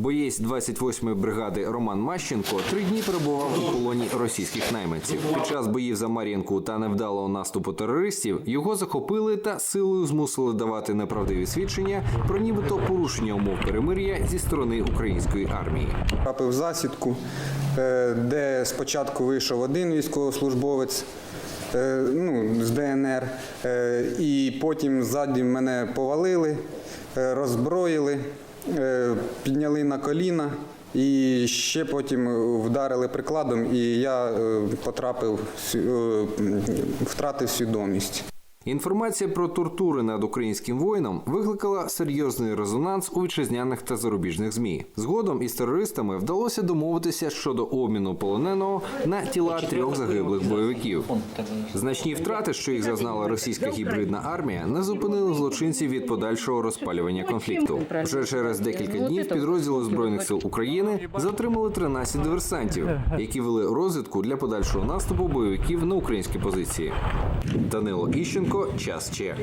Боєць 28-ї бригади Роман Мащенко три дні перебував у полоні російських найманців. Під час боїв за Мар'їнку та невдалого наступу терористів його захопили та силою змусили давати неправдиві свідчення про нібито порушення умов перемир'я зі сторони української армії. Трапив засідку, е, де спочатку вийшов один військовослужбовець е, ну, з ДНР, е, і потім ззаді мене повалили, роззброїли, підняли на коліна. І ще потім вдарили прикладом, і я е, потрапив, е, втратив свідомість. Інформація про тортури над українським воїном викликала серйозний резонанс у вітчизняних та зарубіжних змі. Згодом із терористами вдалося домовитися щодо обміну полоненого на тіла трьох загиблих бойовиків. Значні втрати, що їх зазнала російська гібридна армія, не зупинили злочинців від подальшого розпалювання конфлікту. Вже через декілька днів підрозділи збройних сил України затримали 13 диверсантів, які вели розвідку для подальшого наступу бойовиків на українські позиції. Данило Іщенко, час Че.